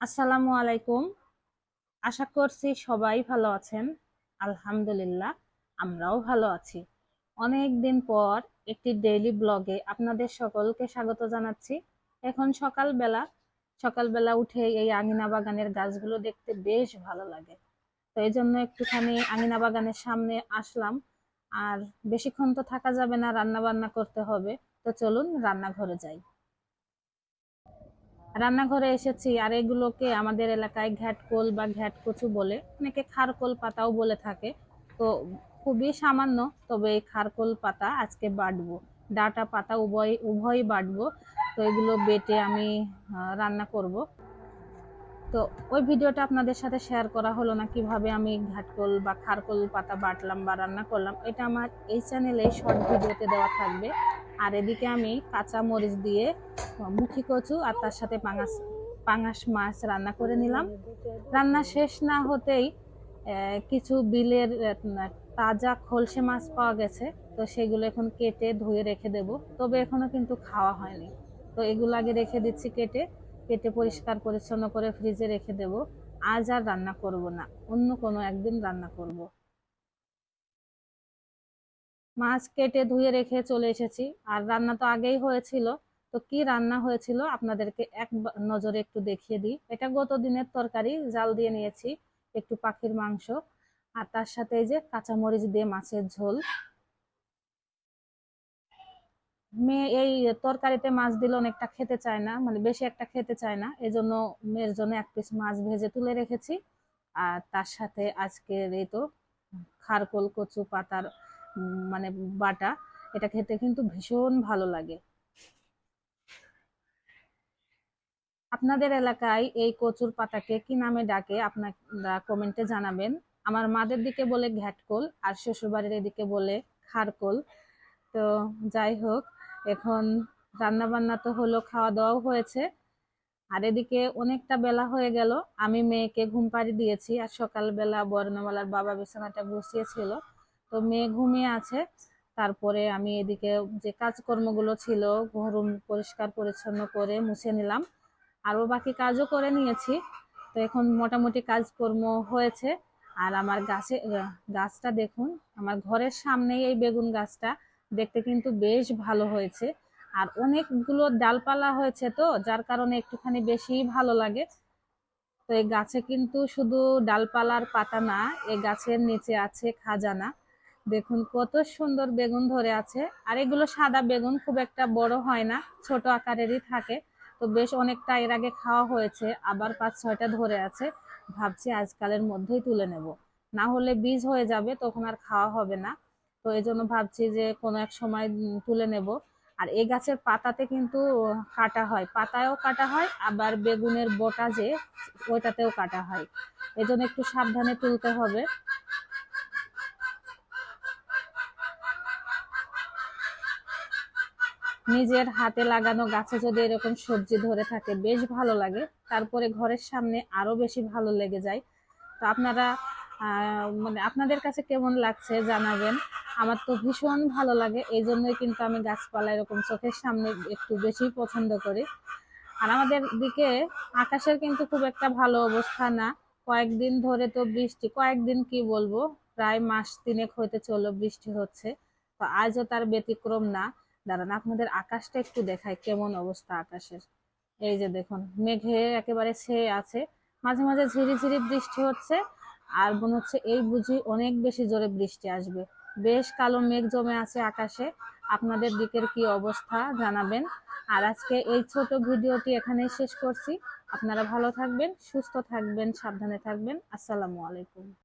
আসসালামু আলাইকুম। আশা করছি সবাই ভালো আছেন। আলহামদুলিল্লাহ, আমরাও ভালো আছি। অনেক দিন পর একটি ডেইলি ব্লগে আপনাদের সকলকে স্বাগত জানাচ্ছি। এখন সকালবেলা সকালবেলা উঠে এই আঙিনা বাগানের গাছগুলো দেখতে বেশ ভালো লাগে। তো এই জন্য একটুখানি আঙিনা বাগানের সামনে আসলাম। আর বেশিক্ষণ তো থাকা যাবে না রান্না বান্না করতে হবে। তো চলুন রান্নাঘরে যাই। রান্নাঘরে এসেছি আর এগুলোকে আমাদের এলাকায় ঘ্যাটকোল বা ঘ্যাটকচু বলে, অনেকে খারকোল পাতাও বলে থাকে। তো খুবই সামান্য, তবে এই খারকোল পাতা আজকে বাটবো। ডাটা পাতা উভয়, উভয়ই বাটবো। তো এগুলো বেটে আমি রান্না করব। তো ওই ভিডিওটা আপনাদের সাথে শেয়ার করা হলো না কীভাবে আমি ঘাটকোল বা খারকোল পাতা বাটলাম বা রান্না করলাম। এটা আমার এই চ্যানেলে শর্ট ভিডিওতে দেওয়া থাকবে। আর এদিকে আমি কাঁচা মরিচ দিয়ে মুখি কচু আর তার সাথে পাঙাশ পাঙাশ মাছ রান্না করে নিলাম। রান্না শেষ না হতেই কিছু বিলের তাজা খলসে মাছ পাওয়া গেছে। তো সেগুলো এখন কেটে ধুয়ে রেখে দেব। তবে এখনও কিন্তু খাওয়া হয়নি। তো এগুলো আগে রেখে দিচ্ছি কেটে। কেটে পরিষ্কার, পরিচ্ছন্ন করে ফ্রিজে রেখে দেব। আজ আর রান্না করব না, অন্য কোনো একদিন রান্না করব। মাছ কেটে ধুয়ে রেখে চলে এসেছি। আর রান্না তো আগেই হয়েছিল। তো কি রান্না হয়েছিল আপনাদেরকে এক নজরে একটু দেখিয়ে দিই। এটা গত দিনের তরকারি, জাল দিয়ে নিয়েছি একটু পাখির মাংস। আর তার সাথে এই যে কাঁচামরিচ দিয়ে মাছের ঝোল। মেয়ে এই তরকারিতে মাছ দিলে অনেকটা খেতে চায় না মানে বেশি একটা খেতে চায় না। এজন্য মেয়ের জন্য এক পিস মাছ ভেজে তুলে রেখেছি। আর তার সাথে আজকের এই তো খারকোল, কচু পাতার মানে বাটা, এটা খেতে কিন্তু ভীষণ ভালো লাগে। আপনাদের এলাকায় এই কচুর পাতাকে কি নামে ডাকে আপনারা কমেন্টে জানাবেন। আমার মাদের দিকে বলে ঘ্যাটকোল, আর শ্বশুরবাড়ির এদিকে বলে খারকোল। তো যাই হোক এখন রান্না বান্না তো হলো খাওয়া দাওয়াও হয়েছে। আর এদিকে অনেকটা বেলা হয়ে গেল। আমি মেয়েকে ঘুম পাড়ি দিয়েছি। আর সকালবেলা বর্ণমালার বাবা বিছানাটা বসিয়েছিল। তো মেয়ে ঘুমিয়ে আছে। তারপরে আমি এদিকে যে কাজকর্মগুলো ছিল, ঘরুম পরিষ্কার পরিচ্ছন্ন করে মুছে নিলাম। আরও বাকি কাজও করে নিয়েছি। তো এখন মোটামুটি কাজকর্ম হয়েছে। আর আমার গাছে, গাছটা দেখুন, আমার ঘরের সামনেই এই বেগুন গাছটা। দেখতে কিন্তু বেশ ভালো হয়েছে। আর অনেকগুলো ডালপালা হয়েছে তো, যার কারণে একটুখানি বেশি ভালো লাগে। তো এই গাছে কিন্তু শুধু ডালপালার পাতা না এই গাছের নিচে আছে খাজানা। দেখুন কত সুন্দর বেগুন ধরে আছে। আর এগুলো সাদা বেগুন খুব একটা বড় হয় না, ছোট আকারেরই থাকে। তো বেশ অনেকটা এর আগে খাওয়া হয়েছে, আবার পাঁচ ছয়টা ধরে আছে। ভাবছি আজকালের মধ্যেই তুলে নেব। না হলে বীজ হয়ে যাবে, তখন আর খাওয়া হবে না। তো এই জন্য ভাবছি যে কোনো এক সময় তুলে নেব। আর এই গাছের পাতাতে কিন্তু কাটা হয়। পাতায়ও কাটা হয়, আবার বেগুনের বোটা যে, ওইটাতেও কাটা হয়। এজন্য একটু সাবধানে তুলতে হবে। নিজের হাতে লাগানো গাছে যদি এরকম সবজি ধরে থাকে, বেশ ভালো লাগে। তারপরে ঘরের সামনে আরও বেশি ভালো লেগে যায়। তো আপনারা মানে আপনাদের কাছে কেমন লাগছে জানাবেন। আমার তো ভীষণ ভালো লাগে এই জন্যই কিন্তু আমি গাছপালা এরকম চোখের সামনে একটু বেশি পছন্দ করি। আর আমাদের দিকে আকাশের কিন্তু খুব একটা ভালো অবস্থা না। কয়েকদিন ধরে তো বৃষ্টি, কয়েকদিন কি বলব, প্রায় মাস তিনেক হইতে চলো বৃষ্টি হচ্ছে। তো আজও তার ব্যতিক্রম না। দাঁড়ান, আপনাদের আকাশটা একটু দেখায় কেমন অবস্থা আকাশের। এই যে দেখুন, মেঘে একেবারে ছেয়ে আছে। মাঝে মাঝে ঝিরি ঝিরি বৃষ্টি হচ্ছে। আর মনে হচ্ছে, এই বুঝি অনেক বেশি জোরে বৃষ্টি আসবে। বেশ কালো মেঘ জমে আছে আকাশে। আপনাদের দিকের কি অবস্থা জানাবেন। আর আজকে এই ছোট ভিডিওটি এখানেই শেষ করছি। আপনারা ভালো থাকবেন, সুস্থ থাকবেন, সাবধানে থাকবেন। আসসালামু আলাইকুম।